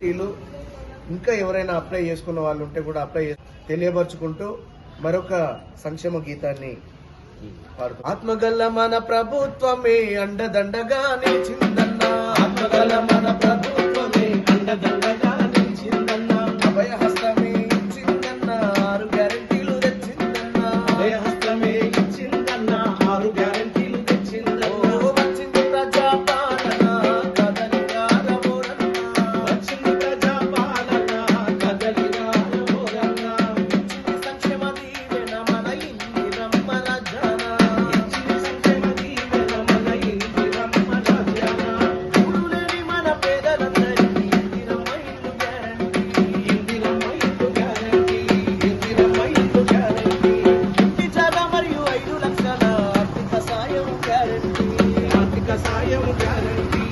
వీళ్ళు ఇంకా ఎవరైనా అప్లై చేసుకున్న వాళ్ళు ఉంటే కూడా అప్లై తెలియపరుచుకుంటూ మరొక సంక్షేమ గీతాన్ని ఆత్మగల్ల మన ప్రభుత్వమే అండదండగా నిలిచిందన్న గ్యారంటీ ఆర్థిక సాయం గ్యారంటీ